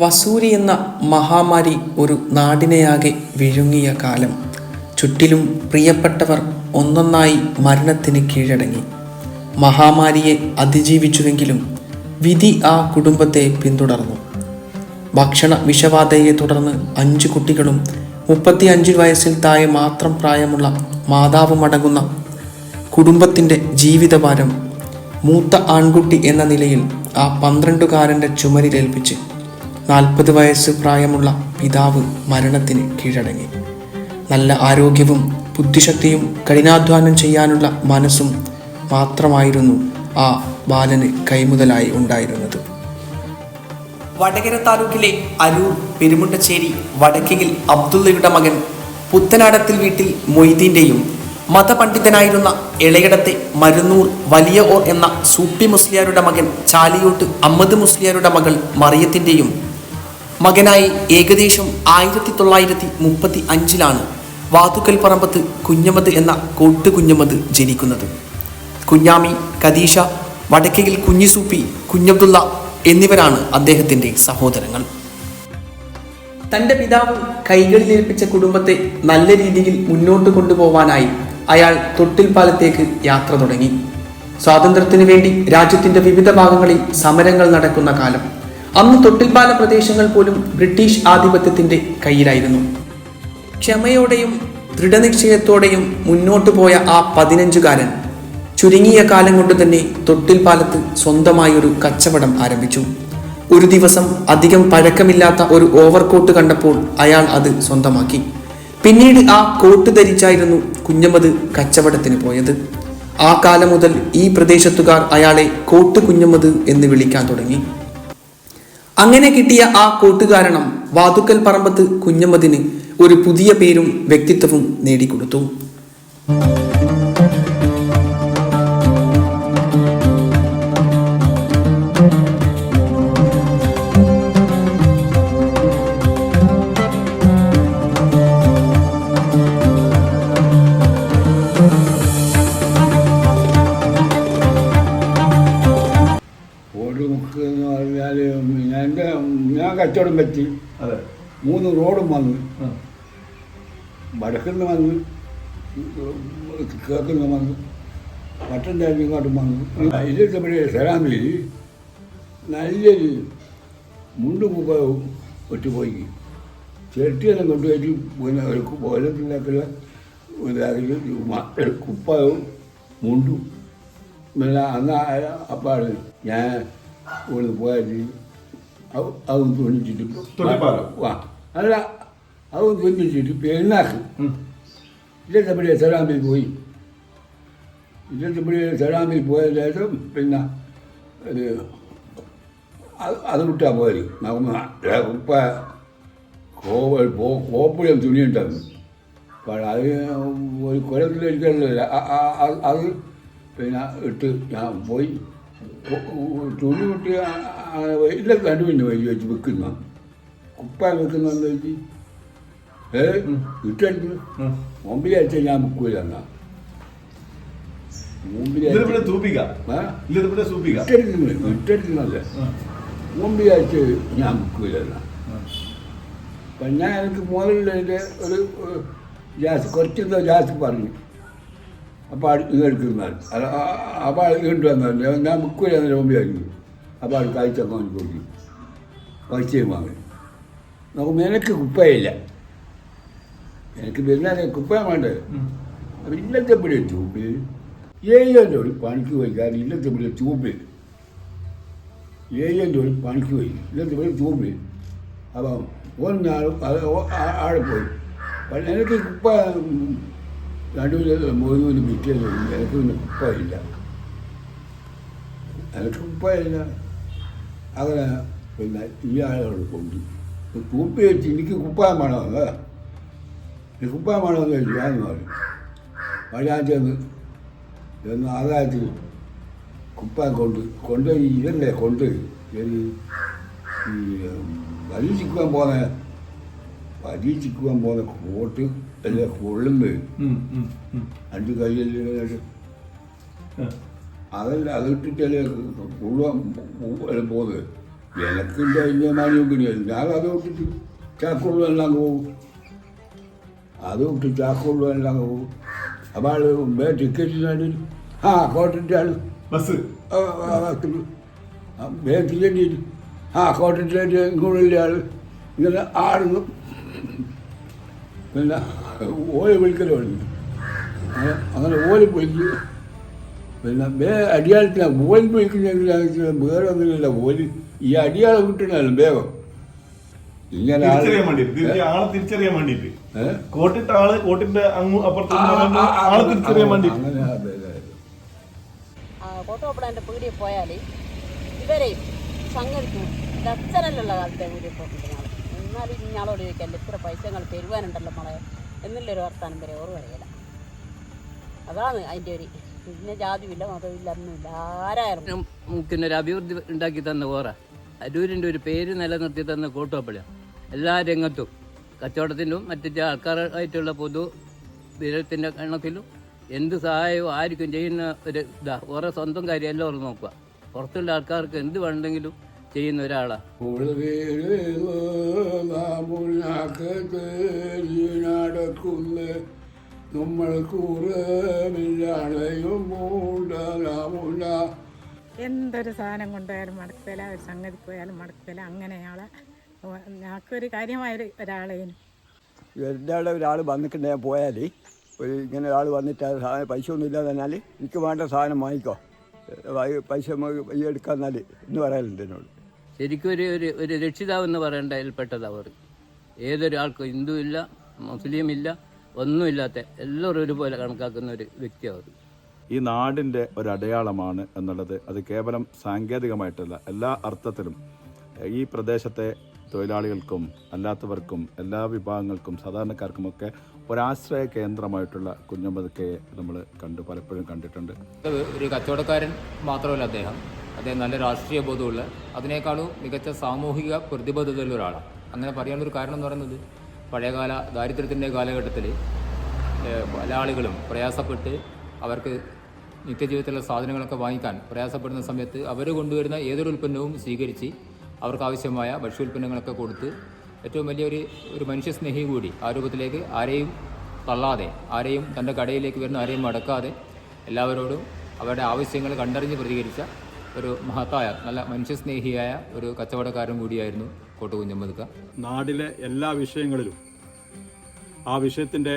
വസൂരി എന്ന മഹാമാരി ഒരു നാടിനെയാകെ വിഴുങ്ങിയ കാലം. ചുറ്റിലും പ്രിയപ്പെട്ടവർ ഒന്നൊന്നായി മരണത്തിന് കീഴടങ്ങി. മഹാമാരിയെ അതിജീവിച്ചുവെങ്കിലും വിധി ആ കുടുംബത്തെ പിന്തുടർന്നു. ഭക്ഷണ വിഷബാധയെ തുടർന്ന് അഞ്ച് കുട്ടികളും മുപ്പത്തി അഞ്ച് വയസ്സിൽ താഴെ മാത്രം പ്രായമുള്ള മാതാവും അടങ്ങുന്ന കുടുംബത്തിന്റെ ജീവിതഭാരം മൂത്ത ആൺകുട്ടി എന്ന നിലയിൽ ആ പന്ത്രണ്ടുകാരന്റെ ചുമരിലേൽപ്പിച്ച് നാൽപ്പത് വയസ്സ് പ്രായമുള്ള പിതാവ് മരണത്തിന് കീഴടങ്ങി. നല്ല ആരോഗ്യവും ബുദ്ധിശക്തിയും കഠിനാധ്വാനം ചെയ്യാനുള്ള മനസ്സും മാത്രമായിരുന്നു ആ ബാലന് കൈമുതലായി ഉണ്ടായിരുന്നത്. വടകര താലൂക്കിലെ അരൂർ പെരുമുണ്ടച്ചേരി വടക്കിൽ അബ്ദുള്ളയുടെ മകൻ പുത്തനാടത്തിൽ വീട്ടിൽ മൊയ്തീന്റെയും മതപണ്ഡിതനായിരുന്ന ഇളയിടത്തെ മരുന്നൂർ വലിയ ഓർ എന്ന സൂപ്പി മുസ്ലിയാരുടെ മകൻ ചാലിയോട്ട് അമ്മദ് മുസ്ലിയാരുടെ മകൾ മറിയത്തിന്റെയും മകനായി ഏകദേശം ആയിരത്തി തൊള്ളായിരത്തി മുപ്പത്തി അഞ്ചിലാണ് വാതുക്കൽ പറമ്പത്ത് എന്ന കോട്ട് കുഞ്ഞമ്മദ് ജനിക്കുന്നത്. കുഞ്ഞാമി കദീഷ വടക്കയിൽ കുഞ്ഞിസൂപ്പി കുഞ്ഞബ്ദുള്ള എന്നിവരാണ് അദ്ദേഹത്തിന്റെ സഹോദരങ്ങൾ. തന്റെ പിതാവ് കൈകളിൽ ഏൽപ്പിച്ച കുടുംബത്തെ നല്ല രീതിയിൽ മുന്നോട്ട് കൊണ്ടുപോവാനായി അയാൾ തൊട്ടിൽപ്പാലത്തേക്ക് യാത്ര തുടങ്ങി. സ്വാതന്ത്ര്യത്തിനു വേണ്ടി രാജ്യത്തിന്റെ വിവിധ ഭാഗങ്ങളിൽ സമരങ്ങൾ നടക്കുന്ന കാലം അന്ന് തൊട്ടിൽപ്പാല പ്രദേശങ്ങൾ പോലും ബ്രിട്ടീഷ് ആധിപത്യത്തിന്റെ കയ്യിലായിരുന്നു. ക്ഷമയോടെയും ദൃഢനിശ്ചയത്തോടെയും മുന്നോട്ടു പോയ ആ പതിനഞ്ചുകാരൻ ചുരുങ്ങിയ കാലം കൊണ്ട് തന്നെ തൊട്ടിൽപ്പാലത്ത് സ്വന്തമായൊരു കച്ചവടം ആരംഭിച്ചു. ഒരു ദിവസം അധികം പഴക്കമില്ലാത്ത ഒരു ഓവർകോട്ട് കണ്ടപ്പോൾ അയാൾ അത് സ്വന്തമാക്കി. പിന്നീട് ആ കോട്ട് ധരിച്ചായിരുന്നു കുഞ്ഞമ്മദ് കച്ചവടത്തിന് പോയത്. ആ കാലം മുതൽ ഈ പ്രദേശത്തുകാർ അയാളെ കോട്ട് കുഞ്ഞമ്മദ് എന്ന് വിളിക്കാൻ തുടങ്ങി. അങ്ങനെ കിട്ടിയ ആ കൂട്ടുകാരണം വാതുക്കൽ പറമ്പത്ത് കുഞ്ഞമ്മദിന് ഒരു പുതിയ പേരും വ്യക്തിത്വവും നേടിക്കൊടുത്തു. കച്ചവടം പറ്റി അതെ. മൂന്ന് റോഡും വന്ന് വടക്കിൽ വടക്കുന്ന് വന്ന് കിഴക്കുന്ന് വന്നു പട്ടന്റെ ഇങ്ങോട്ടും വന്നു. തമ്മിൽ സലാമിൽ നല്ലൊരു മുണ്ട് മുമ്പ് ഒറ്റുപോയി. ചെട്ടിയെല്ലാം കൊണ്ടുപോയിട്ട് പിന്നെ ഒരു ഓലത്തിലേക്കുള്ള ഒരു കുപ്പായവും മുണ്ടും. പിന്നെ അന്ന് അപ്പാണ് ഞാൻ ഇവിടുന്ന് പോയത് അവൻ? ആ അല്ല അവൻ തുണിച്ചിട്ട് പെരുന്നാക്ക് ഉം. ഇരുപത്തപ്പടിയെ സലാമിൽ പോയി. ഇരുപത്തപ്പടിയെ സലാമിൽ പോയ ശേഷം പിന്നെ ഇത് അത് വിട്ടാൽ വിട്ടാ പോയത് ഉപ്പ കോപ്പുഴം ഉണ്ടാക്കും അപ്പോൾ അത് ഒരു കുലത്തിലൊരിക്കലല്ല അത് പിന്നെ ഇട്ട് ഞാൻ പോയി. തുണി വിട്ട് ഇല്ല കണ്ടുപിന്നെ വഴി വെച്ച് വെക്കുന്ന. കുപ്പ വെക്കുന്ന വെച്ച് ഏ? ഇട്ടെടുത്ത് ഉം. മുമ്പിലാഴ്ച ഞാൻ മുക്കൂല എന്നാ. ഇട്ടെടുക്കുന്നല്ലേ മുമ്പിലാഴ്ച ഞാൻ മുക്കൂല എന്നാ. ഞാൻ എനിക്ക് മുതലുള്ളതിന്റെ ഒരു ജാസ് കുറച്ചെന്തോ ജാസ് പറഞ്ഞു. അപ്പോൾ അത് ഇത് എടുക്കുന്ന. അപ്പോൾ ഇങ്ങോട്ട് വന്നല്ലേ ഞാൻ മുക്കൂല എന്നതിന് മുമ്പിലായിരുന്നു അപ്പോൾ അടുത്താഴ്ച വാങ്ങി കൊടുക്കും പൈസയും വാങ്ങി നോക്കുമ്പോൾ എനിക്ക് കുപ്പയില്ല. എനിക്ക് വരുന്ന കുപ്പയം വേണ്ടത്. അപ്പം ഇല്ലത്തെ പിടിയ ചൂപ്പിൽ ഏഴന്റെ ഒരു പണിക്ക് പോയി. കാരണം ഇല്ലത്തെ പിടിയ ചൂപ്പിൽ ഏഴന്റെ ഒരു പണിക്ക് പോയി. ഇല്ലത്തെ പിടിയ ചൂപ്പിൽ അപ്പം ഒന്നാൾ അത് ആടെ പോയി. എനിക്ക് കുപ്പ നടുവിൽ മൂന്ന് വിറ്റിയത് എനിക്ക് പിന്നെ കുപ്പയില്ല. എനിക്ക് കുപ്പയില്ല. അങ്ങനെ പിന്നെ ഈ ആളുകൾ കൊണ്ട് കൂപ്പി വെച്ച് എനിക്ക് കുപ്പായം വേണോ എനിക്ക് കുപ്പായം വേണോ എന്ന് ചോദിച്ചു ഞാൻ പറയും വഴിയാൻ ചെന്ന് ചെന്ന് ആദായത്തിൽ കുപ്പായം കൊണ്ട് കൊണ്ട് ഇതല്ലേ കൊണ്ട് ഒരു ഈ പരീക്ഷിക്കുവാൻ പോന്ന? പരീക്ഷിക്കുവാൻ പോന്ന കോട്ട് അല്ലെ കൊള്ളുന്നത് ഉം, ഉം, അതല്ല അത് ഇട്ടിട്ടല്ലേ ഉള്ള പോകുന്നത് എനക്കിന്റെ വലിയ മാനിയൊക്കെ ഞാൻ അത് ഇട്ടിട്ട് ചാക്കുള്ള എല്ലാം പോകും അത് ഇട്ട് ചാക്കുള്ളു എല്ലാം പോകും അപ്പോൾ ആൾ ടിക്കറ്റിനാണ് ആ കോട്ടിന്റെ ആൾ ബസ്. ബേക്കിലേക്ക് ആ കോട്ടയത്തിലേക്ക് ഇങ്ങോട്ടുള്ള ആൾ ഇങ്ങനെ ആടുന്നു. പിന്നെ ഓല വിളിക്കലോ അങ്ങനെ ഓൽ വിളിക്കുക പിന്നെ വേ അടിയാളത്തിന് ഓല വിളിക്കുന്ന വേറെ ഒന്നുമില്ല ഓൽ ഈ അടിയാളം കിട്ടണല്ലോ വേഗം. ഇങ്ങനെ ആൾ തിരിച്ചറിയാൻ വേണ്ടിട്ട്. ആളെ തിരിച്ചറിയാൻ വേണ്ടിട്ട്. കോട്ടിട്ട ആൾ കോട്ടിന്റെ അങ്ങ് അപ്പുറത്ത് ആളെ തിരിച്ചറിയാൻ. കോട്ടോപ്പടന്റെ പീടിയെ പോയാൽ ഇവരെയും സംഘടിക്കും. ഇത് അച്ഛനല്ലുള്ള കാലത്തെ പീടിയെ പോയിട്ടുണ്ടാവും എന്നാലും ഇന്നാളോട് ചോദിക്കാൻ ഇത്ര പൈസ ഞങ്ങൾ തരുവാനുണ്ടല്ലോ മോളെ. എന്നുള്ളൊരു വർത്താനം വരെ ഓർവറിയില്ല വരികയില്ല. അതാണ് അതിന്റെ ഒരു പിന്നെ ജാതിയില്ല മതമില്ല ഒന്നുമില്ല. ആരായാലും. പിന്നെ ഒരു അഭിവൃദ്ധി ഉണ്ടാക്കി തന്ന ഓറ. അരൂരിന്റെ ഒരു പേര് നിലനിർത്തി തന്ന കൂട്ടുവപ്പള്ളിയ എല്ലാ രംഗത്തും കച്ചവടത്തിനും മറ്റു ആൾക്കാരായിട്ടുള്ള പൊതു വിരത്തിന്റെ എണ്ണത്തിലും എന്ത് സഹായവും ആർക്കും ചെയ്യുന്ന ഒരു ഇതാ ഓരോ സ്വന്തം കാര്യം എല്ലാവരും നോക്കുക. പുറത്തുള്ള ആൾക്കാർക്ക് എന്ത് വേണമെങ്കിലും ചെയ്യുന്ന ഒരാളാണ് നടക്കുന്ന നമ്മൾ കൂറമില്ലാതെയും എന്തൊരു സാധനം കൊണ്ടുപോയാലും മടക്കില്ല ഒരു സംഗതി പോയാലും മടക്കില്ല അങ്ങനെയാളെ ഞങ്ങൾക്കൊരു കാര്യമായൊരു ഒരാളേനും എന്റെ ഒരാൾ ഞാൻ പോയാൽ ഒരു ഇങ്ങനെ ഒരാൾ വന്നിട്ട് ആ സാധനം പൈസ ഒന്നും ഇല്ലാതെ തന്നാൽ എനിക്ക് വേണ്ട സാധനം വാങ്ങിക്കോ. പൈസ പൈസ ഈ എടുക്കാൻ എന്നാൽ എന്ന് പറയാനുണ്ട് എന്നോട്. ശരിക്കും ഒരു ഒരു ഒരു രക്ഷിതാവ് എന്ന് പറയേണ്ട അതിൽപ്പെട്ടതാണ് അവർ. ഏതൊരാൾക്കും ഹിന്ദു ഇല്ല മുസ്ലിം ഇല്ല ഒന്നുമില്ലാത്ത എല്ലാവരും ഒരുപോലെ കണക്കാക്കുന്ന ഒരു വ്യക്തിയാണ് ഈ നാടിന്റെ ഒരു അടയാളമാണ് എന്നുള്ളത് അത് കേവലം സാങ്കേതികമായിട്ടല്ല എല്ലാ അർത്ഥത്തിലും. ഈ പ്രദേശത്തെ തൊഴിലാളികൾക്കും അല്ലാത്തവർക്കും എല്ലാ വിഭാഗങ്ങൾക്കും സാധാരണക്കാർക്കുമൊക്കെ ഒരാശ്രയ കേന്ദ്രമായിട്ടുള്ള കുഞ്ഞമ്പതക്കയെ നമ്മൾ കണ്ടു പലപ്പോഴും കണ്ടിട്ടുണ്ട്. ഒരു കച്ചവടക്കാരൻ മാത്രമല്ല അദ്ദേഹം. അദ്ദേഹം നല്ല രാഷ്ട്രീയ ബോധമുള്ള അതിനേക്കാളും മികച്ച സാമൂഹിക പ്രതിബദ്ധതയുള്ള ഒരാളാണ്. അങ്ങനെ പറയാനൊരു കാരണം എന്ന് പറയുന്നത്? പഴയകാല ദാരിദ്ര്യത്തിന്റെ കാലഘട്ടത്തിൽ പല ആളുകളും പ്രയാസപ്പെട്ട് അവർക്ക് നിത്യജീവിതത്തിലുള്ള സാധനങ്ങളൊക്കെ വാങ്ങിക്കാൻ പ്രയാസപ്പെടുന്ന സമയത്ത് അവർ കൊണ്ടുവരുന്ന ഏതൊരു ഉൽപ്പന്നവും സ്വീകരിച്ച് അവർക്ക് ആവശ്യമായ ഭക്ഷ്യോൽപ്പന്നങ്ങളൊക്കെ കൊടുത്ത് ഏറ്റവും വലിയൊരു ഒരു മനുഷ്യസ്നേഹി കൂടി ആ രൂപത്തിലേക്ക് ആരെയും തള്ളാതെ ആരെയും തന്റെ കടയിലേക്ക് വരുന്ന ആരെയും അടക്കാതെ എല്ലാവരോടും അവരുടെ ആവശ്യങ്ങൾ കണ്ടറിഞ്ഞ് പ്രതികരിച്ച ഒരു മഹത്തായ നല്ല മനുഷ്യസ്നേഹിയായ ഒരു കച്ചവടക്കാരൻ കൂടിയായിരുന്നു കോട്ട കുഞ്ഞമ്മദ്ക്ക നാടിലെ എല്ലാ വിഷയങ്ങളിലും ആ വിഷയത്തിന്റെ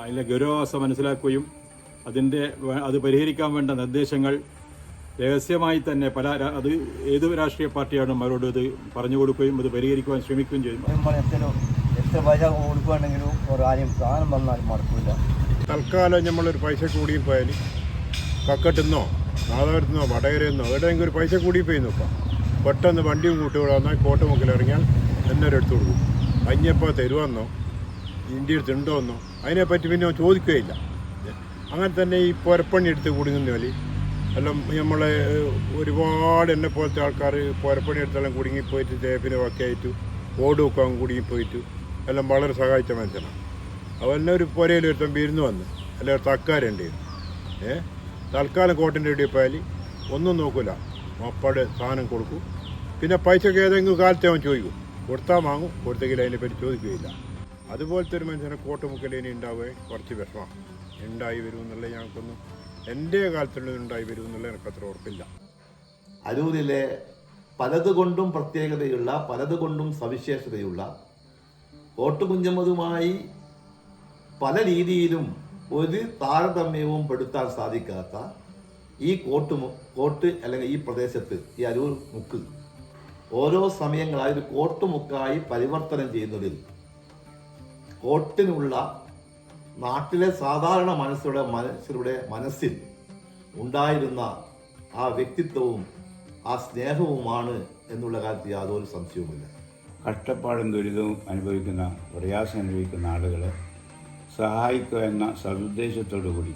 അതിലെ ഗൗരവാവസ്ഥ മനസ്സിലാക്കുകയും അതിന്റെ അത് പരിഹരിക്കാൻ വേണ്ട നിർദ്ദേശങ്ങൾ രഹസ്യമായി തന്നെ പല അത് ഏത് രാഷ്ട്രീയ പാർട്ടിയാണ് അവരോട് ഇത് പറഞ്ഞു കൊടുക്കുകയും അത് പരിഹരിക്കുവാൻ ശ്രമിക്കുകയും ചെയ്യും എത്ര എത്ര പൈസ കൊടുക്കുകയാണെങ്കിലും ഒരു ആരും സാധനം വന്നാലും മറക്കില്ല തൽക്കാലം നമ്മളൊരു പൈസ കൂടി പോയാൽ കക്കട്ടുന്നോ നാദാപുരത്തുനിന്നോ വടകരയെന്നോ എവിടെയെങ്കിലും ഒരു പൈസ കൂടി പോയി നോക്കാം. പെട്ടെന്ന് വണ്ടിയും കൂട്ടുകൂടെ വന്നാൽ കോട്ടമുക്കിൽ ഇറങ്ങിയാൽ എന്നൊരു എടുത്തു കൊടുക്കും. അതിനെപ്പോൾ തരുമെന്നോ ഇന്ത്യയിൽ തിണ്ടോ എന്നോ അതിനെപ്പറ്റി പിന്നെ ചോദിക്കുകയില്ല. അങ്ങനെ തന്നെ ഈ പുരപ്പണി എടുത്ത് കുടുങ്ങുന്ന വലി. എല്ലാം നമ്മളെ ഏഹ്, ഒരുപാട് എന്നെ പോലത്തെ ആൾക്കാർ പുരപ്പണി എടുത്തെല്ലാം കുടുങ്ങിപ്പോയിട്ട് തേപ്പിന് ഒക്കെ ആയിട്ട് ഓട് വെക്കാൻ കുടുങ്ങിപ്പോയിട്ട് എല്ലാം വളരെ സഹായിച്ച മനുഷ്യനാണ് അവന്നെ ഒരു പുരയിൽ ഒരുത്തം വിരുന്ന് വന്ന് അല്ലെങ്കിൽ ഒരു തക്കാരുണ്ട് ഏ? തൽക്കാലം കോട്ടന്റെ ഇടയിൽ പോയാൽ ഒന്നും നോക്കില്ല മപ്പാട് സാധനം കൊടുക്കും. പിന്നെ പൈസക്ക് ഏതെങ്കിലും കാലത്തെ അവൻ ചോദിക്കും. കൊടുത്താൽ വാങ്ങും കൊടുത്തെങ്കിൽ അതിനെ പറ്റി ചോദിക്കുകയില്ല. അതുപോലത്തെ ഒരു മനുഷ്യനെ കോട്ടുമുക്കലിനി ഉണ്ടാവുക കുറച്ച് വിഷമമാണ് ഉണ്ടായി വരും എന്നുള്ളത് ഞങ്ങൾക്കൊന്നും എന്റെ കാലത്തുള്ള ഉണ്ടായി വരും എന്നുള്ളത് അത്ര ഉറപ്പില്ല. അരൂരിലെ പലതുകൊണ്ടും പ്രത്യേകതയുള്ള പലതുകൊണ്ടും സവിശേഷതയുള്ള കോട്ടുകുഞ്ഞമ്മതുമായി പല രീതിയിലും ഒരു താരതമ്യവും പെടുത്താൻ സാധിക്കാത്ത ഈ കോട്ട് മു- കോട്ട് അല്ലെങ്കിൽ ഈ പ്രദേശത്ത് ഈ അരൂർ മുക്ക് ഓരോ സമയങ്ങളായി ഒരു കോട്ടുമുക്കായി പരിവർത്തനം ചെയ്യുന്നതിൽ കോട്ടിനുള്ള നാട്ടിലെ സാധാരണ മനസ്സുടെ മനുഷ്യരുടെ മനസ്സിൽ ഉണ്ടായിരുന്ന ആ വ്യക്തിത്വവും ആ സ്നേഹവുമാണ് എന്നുള്ള കാര്യത്തിൽ യാതൊരു സംശയവുമില്ല. കഷ്ടപ്പാടും ദുരിതവും അനുഭവിക്കുന്ന പ്രയാസം അനുഭവിക്കുന്ന ആളുകളെ സഹായിക്കുക എന്ന സതുദ്ദേശത്തോടു കൂടി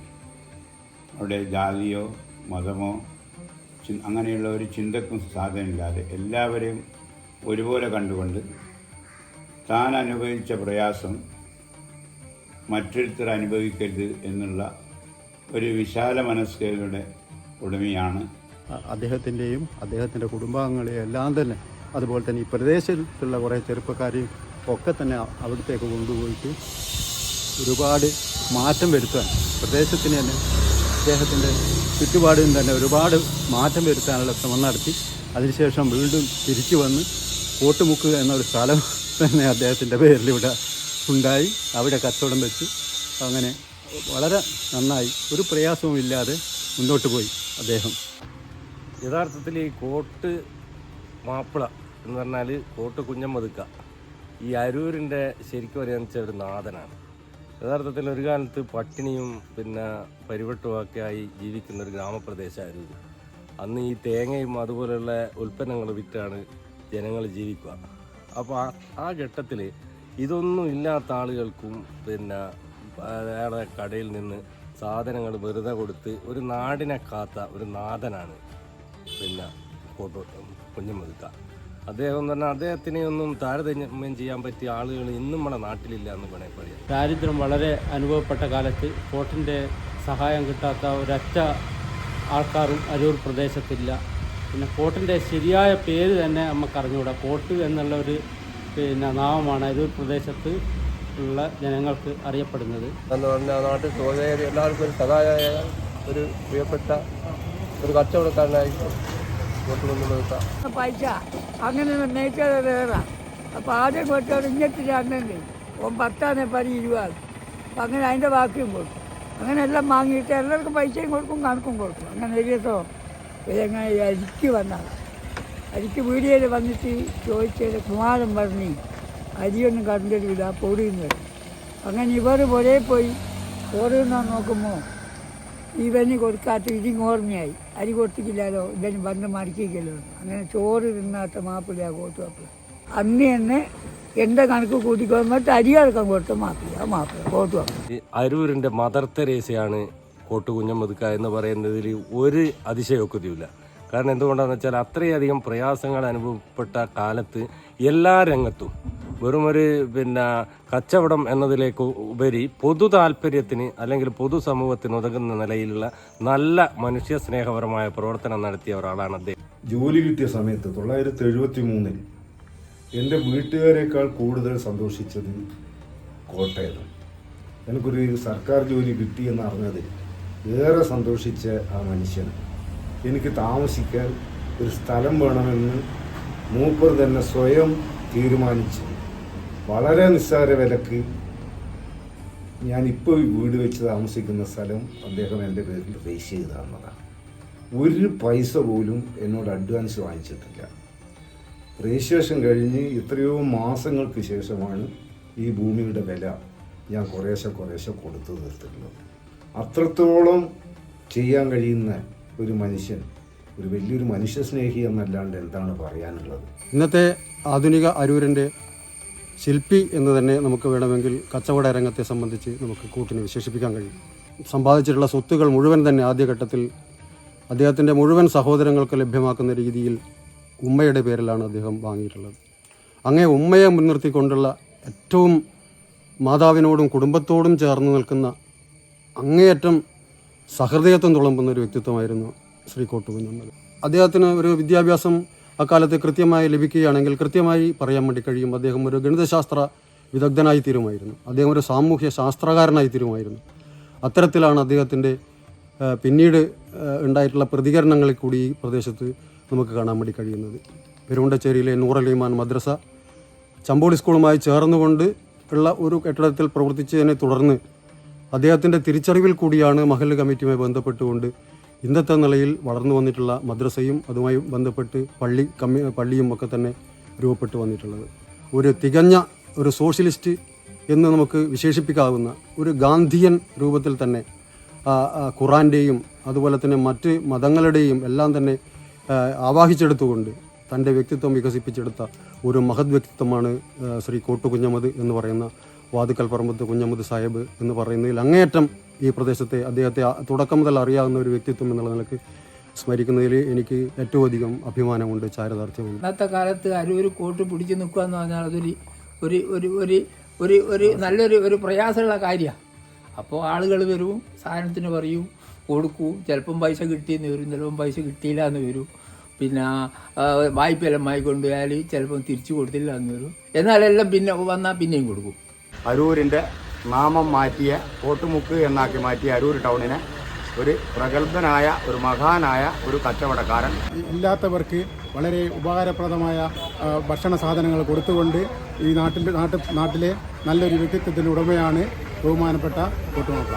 അവിടെ ജാതിയോ മതമോ അങ്ങനെയുള്ള ഒരു ചിന്തക്കും സാധനമില്ലാതെ എല്ലാവരെയും ഒരുപോലെ കണ്ടുകൊണ്ട് താൻ അനുഭവിച്ച പ്രയാസം മറ്റൊരുത്തർ അനുഭവിക്കരുത് എന്നുള്ള ഒരു വിശാല മനസ്കയുടെ ഉടമയാണ് അദ്ദേഹത്തിന്റെയും അദ്ദേഹത്തിന്റെ കുടുംബാംഗങ്ങളെയും എല്ലാം തന്നെ. അതുപോലെ തന്നെ ഈ പ്രദേശത്തുള്ള കുറേ ചെറുപ്പക്കാരെയും ഒക്കെ തന്നെ അവിടത്തേക്ക് കൊണ്ടുപോയിട്ട് ഒരുപാട് മാറ്റം വരുത്താൻ പ്രദേശത്തിന് തന്നെ അദ്ദേഹത്തിന്റെ ചുറ്റുപാടിന് തന്നെ ഒരുപാട് മാറ്റം വരുത്താനുള്ള ശ്രമം നടത്തി. അതിനുശേഷം വീണ്ടും തിരിച്ചു വന്ന് കോട്ടുമുക്ക് എന്നൊരു സ്ഥലം തന്നെ അദ്ദേഹത്തിന്റെ പേരിൽ ഇവിടെ ഉണ്ടായി. അവിടെ കച്ചവടം വെച്ചു അങ്ങനെ വളരെ നന്നായി. ഒരു പ്രയാസവും ഇല്ലാതെ മുന്നോട്ട് പോയി അദ്ദേഹം. യഥാർത്ഥത്തിൽ ഈ കോട്ട് മാപ്പിള എന്ന് പറഞ്ഞാൽ കോട്ട് കുഞ്ഞമ്മതുക്ക ഈ അരൂരിന്റെ ശരിക്കും പറയുക ഒരു നാഥനാണ്. യഥാർത്ഥത്തിൽ ഒരു കാലത്ത് പട്ടിണിയും പിന്നെ പരിവട്ടവും ആയി ജീവിക്കുന്ന ഒരു ഗ്രാമപ്രദേശമായിരുന്നു അന്ന് ഈ തേങ്ങയും അതുപോലെയുള്ള ഉൽപ്പന്നങ്ങൾ വിറ്റാണ് ജനങ്ങൾ ജീവിക്കുക. അപ്പോൾ ആ ഘട്ടത്തിൽ ഇതൊന്നും ഇല്ലാത്ത ആളുകൾക്കും പിന്നെ വേറെ കടയിൽ നിന്ന് സാധനങ്ങൾ വെറുതെ കൊടുത്ത് ഒരു നാടിനെ കാത്ത ഒരു നാഥനാണ് പിന്നെ കുഞ്ഞുമതുക്ക അദ്ദേഹം എന്ന് പറഞ്ഞാൽ അദ്ദേഹത്തിനെ ഒന്നും താരതമ്യം ചെയ്യാൻ പറ്റിയ ആളുകൾ ഇന്നും നമ്മുടെ നാട്ടിലില്ല എന്ന് വേണമെങ്കിൽ പറയാം. ദാരിദ്ര്യം വളരെ അനുഭവപ്പെട്ട കാലത്ത് കോട്ടിന്റെ സഹായം കിട്ടാത്ത ഒരൊറ്റ ആൾക്കാരും അരൂർ പ്രദേശത്തില്ല. പിന്നെ കോട്ടിന്റെ ശരിയായ പേര് തന്നെ നമുക്ക് അറിഞ്ഞുകൂടാ കോട്ട് എന്നുള്ള ഒരു പിന്നെ നാമമാണ് അരൂർ പ്രദേശത്ത് ഉള്ള ജനങ്ങൾക്ക് അറിയപ്പെടുന്നത്. എന്ന് പറഞ്ഞാൽ നാട്ടിൽ എല്ലാവർക്കും ഒരു സഹായമായ ഒരു പ്രിയപ്പെട്ട ഒരു കച്ചവടക്കാരനായിരിക്കും പൈസ. അങ്ങനെ നിർണയിക്കാതെ വേറെ. അപ്പോൾ ആദ്യം കൊടുത്തവർ ഇങ്ങനത്തെ രണ്ടെങ്കിൽ ഓൻ പത്താന്ന് പരി ഇരുപത്. അങ്ങനെ അതിന്റെ ബാക്കിയും കൊടുക്കും. അങ്ങനെ എല്ലാം വാങ്ങിയിട്ട് എല്ലാവർക്കും പൈസയും കൊടുക്കും കണക്കും കൊടുക്കും. അങ്ങനെ ഒരു ദിവസം ഇതെങ്ങനെ അരിക്ക് വന്നാൽ അരിക്ക് വീഡിയോയിൽ വന്നിട്ട് ചോദിച്ചത് കുമാരൻ പറഞ്ഞ് അരിയൊന്നും കണ്ടിട്ടില്ല പൊടിയുന്നു അങ്ങനെ ഇവർ പുരേ പോയി ഓടുന്ന നോക്കുമ്പോൾ ഇവന് കൊടുക്കാത്ത ഇതിന് ഓർമ്മയായി. അരി കൊടുത്തിട്ടില്ലാലോ? ഇവന് വന്ന് മടക്കിക്കല്ലോ. അങ്ങനെ ചോറ് തിന്നാത്ത മാപ്പിളയാ കോട്ടു മാപ്പിള അന്ന് തന്നെ എന്റെ കണക്ക് കൂട്ടിക്കൊന്നിട്ട് അരി അടക്കം കൊടുത്ത മാപ്പിള മാപ്പിള കോട്ടു മാപ്പിള ഈ അരൂരിന്റെ മദർ തെരേസയാണ് കോട്ട് കുഞ്ഞമ്മതുക്ക എന്ന് പറയുന്നതിൽ ഒരു അതിശയോക്തിയുമില്ല. കാരണം എന്തുകൊണ്ടാണെന്ന് വെച്ചാൽ അത്രയധികം പ്രയാസങ്ങൾ അനുഭവപ്പെട്ട കാലത്ത് എല്ലാ രംഗത്തും വെറും ഒരു പിന്നെ കച്ചവടം എന്നതിലേക്ക് ഉപരി പൊതു താല്പര്യത്തിന് അല്ലെങ്കിൽ പൊതുസമൂഹത്തിന് ഉതകുന്ന നിലയിലുള്ള നല്ല മനുഷ്യ സ്നേഹപരമായ പ്രവർത്തനം നടത്തിയ ഒരാളാണ് അദ്ദേഹം. ജോലി കിട്ടിയ സമയത്ത് തൊള്ളായിരത്തി എഴുപത്തി മൂന്നിൽ എന്റെ വീട്ടുകാരെക്കാൾ കൂടുതൽ സന്തോഷിച്ചത് കോട്ടയത് എനിക്കൊരു സർക്കാർ ജോലി കിട്ടിയെന്ന് അറിഞ്ഞതിൽ ഏറെ സന്തോഷിച്ച ആ മനുഷ്യൻ. എനിക്ക് താമസിക്കാൻ ഒരു സ്ഥലം വേണമെന്ന് മൂപ്പർ തന്നെ സ്വയം തീരുമാനിച്ചു. വളരെ നിസ്സാര വിലക്ക്. ഞാനിപ്പോൾ വീട് വെച്ച് താമസിക്കുന്ന സ്ഥലം അദ്ദേഹം എന്റെ പേരിൽ രജിസ്റ്റർ ചെയ്ത് ഒരു പൈസ പോലും എന്നോട് അഡ്വാൻസ് വാങ്ങിച്ചിട്ടില്ല. രജിസ്ട്രേഷൻ കഴിഞ്ഞ് എത്രയോ മാസങ്ങൾക്ക് ശേഷമാണ് ഈ ഭൂമിയുടെ വില ഞാൻ കുറേശ്ശെ കുറേശ്ശെ കൊടുത്തു തീർത്തിട്ടുള്ളത്. അത്രത്തോളം ചെയ്യാൻ കഴിയുന്ന ഒരു മനുഷ്യൻ ഒരു വലിയൊരു മനുഷ്യ മനുഷ്യസ്നേഹി എന്നല്ലാണ്ട് എന്താണ് പറയാനുള്ളത്? ഇന്നത്തെ ആധുനിക അരൂരിന്റെ ശില്പി എന്ന് തന്നെ നമുക്ക് വേണമെങ്കിൽ കച്ചവട രംഗത്തെ സംബന്ധിച്ച് നമുക്ക് കൂട്ടിനെ വിശേഷിപ്പിക്കാൻ കഴിയും. സമ്പാദിച്ചിട്ടുള്ള സ്വത്തുകൾ മുഴുവൻ തന്നെ ആദ്യഘട്ടത്തിൽ അദ്ദേഹത്തിന്റെ മുഴുവൻ സഹോദരങ്ങൾക്ക് ലഭ്യമാക്കുന്ന രീതിയിൽ ഉമ്മയുടെ പേരിലാണ് അദ്ദേഹം വാങ്ങിയിട്ടുള്ളത്. അങ്ങേ ഉമ്മയെ മുൻനിർത്തിക്കൊണ്ടുള്ള ഏറ്റവും മാതാവിനോടും കുടുംബത്തോടും ചേർന്ന് നിൽക്കുന്ന അങ്ങേയറ്റം സഹൃദയത്വം തുളമ്പുന്ന ഒരു വ്യക്തിത്വമായിരുന്നു ശ്രീ കോട്ടുകുഞ്ഞമ്മൽ അദ്ദേഹത്തിന് ഒരു വിദ്യാഭ്യാസം അക്കാലത്ത് കൃത്യമായി ലഭിക്കുകയാണെങ്കിൽ കൃത്യമായി പറയാൻ വേണ്ടി കഴിയും. അദ്ദേഹം ഒരു ഗണിതശാസ്ത്ര വിദഗ്ധനായി തീരുമായിരുന്നു. അദ്ദേഹം ഒരു സാമൂഹ്യ ശാസ്ത്രകാരനായി തീരുമായിരുന്നു. അത്തരത്തിലാണ് അദ്ദേഹത്തിന്റെ പിന്നീട് ഉണ്ടായിട്ടുള്ള പ്രതികരണങ്ങളിൽ കൂടി ഈ പ്രദേശത്ത് നമുക്ക് കാണാൻ വേണ്ടി കഴിയുന്നത്. പെരുവണ്ടച്ചേരിയിലെ നൂറലീമാൻ മദ്രസ ചമ്പോളി സ്കൂളുമായി ചേർന്നുകൊണ്ട് ഉള്ള ഒരു കെട്ടിടത്തിൽ പ്രവർത്തിച്ചതിനെ തുടർന്ന് അദ്ദേഹത്തിന്റെ തിരിച്ചറിവിൽ കൂടിയാണ് മഹല്ല് കമ്മിറ്റിയുമായി ബന്ധപ്പെട്ടുകൊണ്ട് ഇന്നത്തെ നിലയിൽ വളർന്നു വന്നിട്ടുള്ള മദ്രസയും അതുമായി ബന്ധപ്പെട്ട് പള്ളി കമ്മി പള്ളിയും ഒക്കെ തന്നെ രൂപപ്പെട്ടു വന്നിട്ടുള്ളത്. ഒരു തികഞ്ഞ ഒരു സോഷ്യലിസ്റ്റ് എന്ന് നമുക്ക് വിശേഷിപ്പിക്കാവുന്ന ഒരു ഗാന്ധിയൻ രൂപത്തിൽ തന്നെ ഖുറാന്റെയും അതുപോലെ തന്നെ മറ്റ് മതങ്ങളുടെയും എല്ലാം തന്നെ ആവാഹിച്ചെടുത്തുകൊണ്ട് തന്റെ വ്യക്തിത്വം വികസിപ്പിച്ചെടുത്ത ഒരു മഹത് വ്യക്തിത്വമാണ് ശ്രീ കോട്ടു കുഞ്ഞമ്മദ് എന്ന് പറയുന്ന വാതുക്കൽ പറമ്പത്ത് കുഞ്ഞമ്മദ് സാഹിബ് എന്ന് പറയുന്നതിൽ അങ്ങേയറ്റം ഈ പ്രദേശത്തെ അദ്ദേഹത്തെ തുടക്കം മുതൽ അറിയാവുന്ന ഒരു വ്യക്തിത്വം എന്നുള്ള നിലയ്ക്ക് സ്മരിക്കുന്നതിൽ എനിക്ക് ഏറ്റവും അധികം അഭിമാനമുണ്ട് ചാരിതാർത്ഥ്യമുണ്ട്. ഇന്നത്തെ കാലത്ത് അരൂർ കോട്ട് പിടിച്ചു നിൽക്കുക എന്ന് പറഞ്ഞാൽ അതൊരു ഒരു ഒരു ഒരു ഒരു ഒരു നല്ലൊരു ഒരു പ്രയാസമുള്ള കാര്യമാണ്. അപ്പോൾ ആളുകൾ വരും സാധനത്തിന് പറയും കൊടുക്കും ചിലപ്പം പൈസ കിട്ടിയെന്ന് വരും ചിലപ്പം പൈസ കിട്ടിയില്ല എന്ന് വരും. പിന്നെ ആ, വായ്പയെല്ലാം വാങ്ങിക്കൊണ്ട് പോയാൽ ചിലപ്പം തിരിച്ചു കൊടുത്തില്ല എന്ന് വരും. എന്നാലെല്ലാം പിന്നെ വന്നാൽ പിന്നെയും കൊടുക്കും. അരൂരിന്റെ നാമം മാറ്റിയ കോട്ടുമുക്ക് എന്നാക്കി മാറ്റിയ അരൂർ ടൗണിനെ ഒരു പ്രഗത്ഭനായ ഒരു മഹാനായ ഒരു കച്ചവടക്കാരൻ. ഇല്ലാത്തവർക്ക് വളരെ ഉപകാരപ്രദമായ ഭക്ഷണ സാധനങ്ങൾ കൊടുത്തുകൊണ്ട് ഈ നാട്ടിൽ നാട്ടിൽ നാട്ടിലെ നല്ലൊരു വ്യക്തിത്വത്തിന്റെ ഉടമയാണ് ബഹുമാനപ്പെട്ട കോട്ടുമാപ്പിള